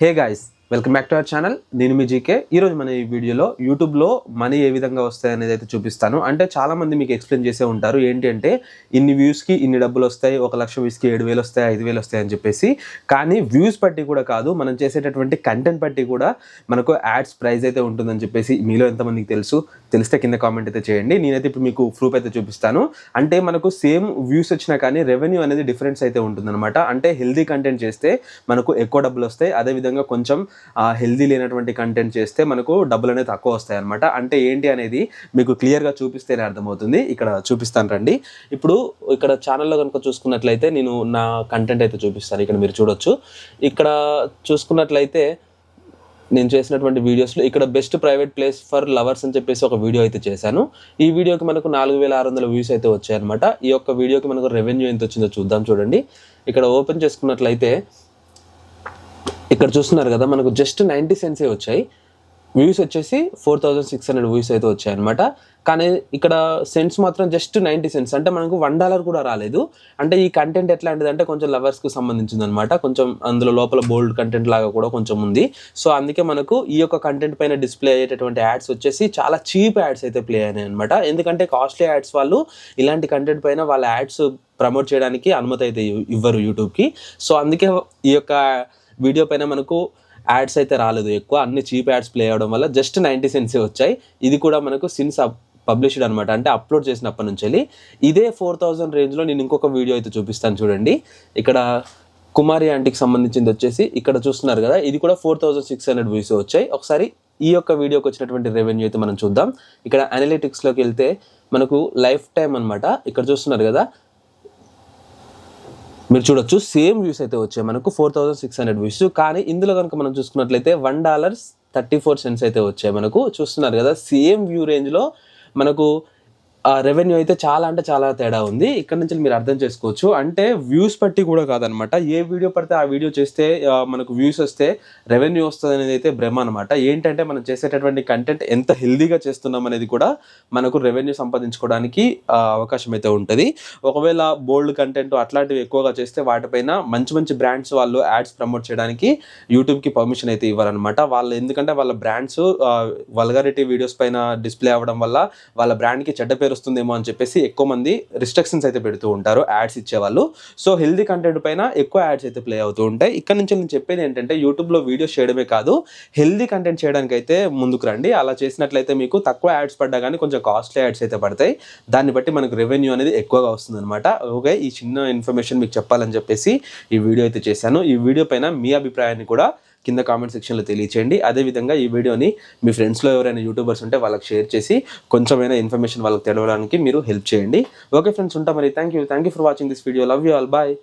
Hey guys, welcome back to our channel. నేను మీ GK. ఈరోజు మన ఈ వీడియోలో యూట్యూబ్లో మనీ ఏ విధంగా వస్తాయి అనేది అయితే చూపిస్తాను. అంటే చాలామంది మీకు ఎక్స్ప్లెయిన్ చేసే ఉంటారు. ఏంటి అంటే ఇన్ని వ్యూస్కి ఇన్ని డబ్బులు వస్తాయి ఒక లక్ష వ్యూస్కి ఏడు వేలు వస్తాయి ఐదు వేలు వస్తాయి అని చెప్పేసి. కానీ వ్యూస్ బట్టి కూడా కాదు మనం చేసేటటువంటి కంటెంట్ బట్టి కూడా మనకు యాడ్స్ ప్రైస్ అయితే ఉంటుందని చెప్పేసి మీలో ఎంతమందికి తెలుసు తెలిస్తే కింద కామెంట్ అయితే చేయండి. నేనైతే ఇప్పుడు మీకు ప్రూఫ్ అయితే చూపిస్తాను. అంటే మనకు సేమ్ వ్యూస్ వచ్చినా కానీ రెవెన్యూ అనేది డిఫరెన్స్ అయితే ఉంటుందన్నమాట. అంటే హెల్దీ కంటెంట్ చేస్తే మనకు ఎక్కువ డబ్బులు వస్తాయి. అదేవిధంగా కొంచెం హెల్దీ లేనటువంటి కంటెంట్ చేస్తే మనకు డబ్బులు అనేది తక్కువ వస్తాయి అనమాట అంటే ఏంటి అనేది మీకు క్లియర్గా చూపిస్తేనే అర్థమవుతుంది. ఇక్కడ చూపిస్తాను రండి. ఇప్పుడు ఇక్కడ ఛానల్లో కనుక చూసుకున్నట్లయితే నేను నా కంటెంట్ అయితే చూపిస్తాను. ఇక్కడ మీరు చూడొచ్చు. ఇక్కడ చూసుకున్నట్లయితే నేను చేసినటువంటి వీడియోస్లో ఇక్కడ best private place for lovers అని చెప్పేసి ఒక వీడియో అయితే చేశాను. ఈ వీడియోకి మనకు నాలుగు వేల ఆరు వందల వ్యూస్ అయితే వచ్చాయన్నమాట. ఈ యొక్క వీడియోకి మనకు రెవెన్యూ ఎంత వచ్చిందో చూద్దాం చూడండి. ఇక్కడ ఓపెన్ చేసుకున్నట్లయితే ఇక్కడ చూస్తున్నారు కదా మనకు జస్ట్ నైంటీ సెన్సే వచ్చాయి. వ్యూస్ వచ్చేసి four thousand six hundred views అయితే వచ్చాయి అనమాట కానీ ఇక్కడ సెన్స్ మాత్రం జస్ట్ నైంటీ సెన్స్ అంటే మనకు వన్ డాలర్ కూడా రాలేదు. అంటే ఈ కంటెంట్ ఎట్లాంటిది అంటే కొంచెం లవర్స్కి సంబంధించింది అనమాట కొంచెం అందులో లోపల బోల్డ్ కంటెంట్ లాగా కూడా కొంచెం ఉంది. సో అందుకే మనకు ఈ యొక్క కంటెంట్ పైన డిస్ప్లే అయ్యేటటువంటి యాడ్స్ వచ్చేసి చాలా చీప్ యాడ్స్ అయితే ప్లే అయినాయి అనమాట ఎందుకంటే కాస్ట్లీ యాడ్స్ వాళ్ళు ఇలాంటి కంటెంట్ పైన వాళ్ళ యాడ్స్ ప్రమోట్ చేయడానికి అనుమతి అయితే ఇవ్వరు యూట్యూబ్కి సో అందుకే ఈ యొక్క వీడియో పైన మనకు యాడ్స్ అయితే రాలేదు ఎక్కువ. అన్ని చీప్ యాడ్స్ ప్లే అవ్వడం వల్ల జస్ట్ నైంటీ సెన్సే వచ్చాయి. ఇది కూడా మనకు సిన్స్ పబ్లిష్డ్ అనమాట అంటే అప్లోడ్ చేసినప్పటి నుంచి వెళ్ళి ఇదే ఫోర్ థౌజండ్ రేంజ్లో నేను ఇంకొక వీడియో అయితే చూపిస్తాను చూడండి. ఇక్కడ కుమారి ఆంటీకి సంబంధించింది వచ్చేసి ఇక్కడ చూస్తున్నారు కదా ఇది కూడా four thousand six hundred views వచ్చాయి. ఒకసారి ఈ యొక్క వీడియోకి వచ్చినటువంటి రెవెన్యూ అయితే మనం చూద్దాం. ఇక్కడ అనలిటిక్స్లోకి వెళ్తే మనకు లైఫ్ టైం అనమాట ఇక్కడ చూస్తున్నారు కదా మీరు చూడొచ్చు సేమ్ వ్యూస్ అయితే వచ్చాయి మనకు four thousand six hundred views కానీ ఇందులో కనుక మనం చూసుకున్నట్లయితే one dollars thirty four cents అయితే వచ్చాయి మనకు. చూస్తున్నారు కదా సేమ్ వ్యూ రేంజ్లో మనకు రెవెన్యూ అయితే చాలా అంటే చాలా తేడా ఉంది. ఇక్కడ నుంచి మీరు అర్థం చేసుకోవచ్చు. అంటే వ్యూస్ బట్టి కూడా కాదనమాట. ఏ వీడియో పడితే ఆ వీడియో చేస్తే మనకు వ్యూస్ వస్తే రెవెన్యూ వస్తుంది అనేది అయితే భ్రమ అనమాట ఏంటంటే మనం చేసేటటువంటి కంటెంట్ ఎంత హెల్దీగా చేస్తున్నాం అనేది కూడా మనకు రెవెన్యూ సంపాదించుకోవడానికి అవకాశం అయితే ఉంటుంది. ఒకవేళ బోల్డ్ కంటెంట్ అట్లాంటివి ఎక్కువగా చేస్తే వాటిపైన మంచి మంచి బ్రాండ్స్ వాళ్ళు యాడ్స్ ప్రమోట్ చేయడానికి యూట్యూబ్కి పర్మిషన్ అయితే ఇవ్వాలన్నమాట. వాళ్ళు ఎందుకంటే వాళ్ళ బ్రాండ్స్ వల్గారిటీ వీడియోస్ పైన డిస్ప్లే అవ్వడం వల్ల వాళ్ళ బ్రాండ్కి చెడ్డ పేరు వస్తుందేమో అని చెప్పేసి ఎక్కువ మంది రిస్ట్రిక్షన్స్ అయితే పెడుతూ ఉంటారు యాడ్స్ ఇచ్చేవాళ్ళు. సో హెల్దీ కంటెంట్ పైన ఎక్కువ యాడ్స్ అయితే ప్లే అవుతూ ఉంటాయి. ఇక్కడ నుంచి నేను చెప్పేది ఏంటంటే యూట్యూబ్లో వీడియోస్ చేయడమే కాదు హెల్దీ కంటెంట్ చేయడానికి అయితే ముందుకు రండి. అలా చేసినట్లయితే మీకు తక్కువ యాడ్స్ పడ్డా కానీ కొంచెం కాస్ట్లీ యాడ్స్ అయితే పడతాయి. దాన్ని బట్టి మనకు రెవెన్యూ అనేది ఎక్కువగా వస్తుంది అనమాట ఓకే ఈ చిన్న ఇన్ఫర్మేషన్ మీకు చెప్పాలని చెప్పేసి ఈ వీడియో అయితే చేశాను. ఈ వీడియో పైన మీ అభిప్రాయాన్ని కూడా కింద కామెంట్ సెక్షన్లో తెలియచేయండి. అదేవిధంగా ఈ వీడియోని మీ ఫ్రెండ్స్లో ఎవరైనా యూట్యూబర్స్ ఉంటే వాళ్ళకి షేర్ చేసి కొంచెమైనా ఇన్ఫర్మేషన్ వాళ్ళకి నడవడానికి మీరు హెల్ప్ చేయండి. ఓకే ఫ్రెండ్స్ ఉంటా మరి. Thank you thank you for watching this video love you all bye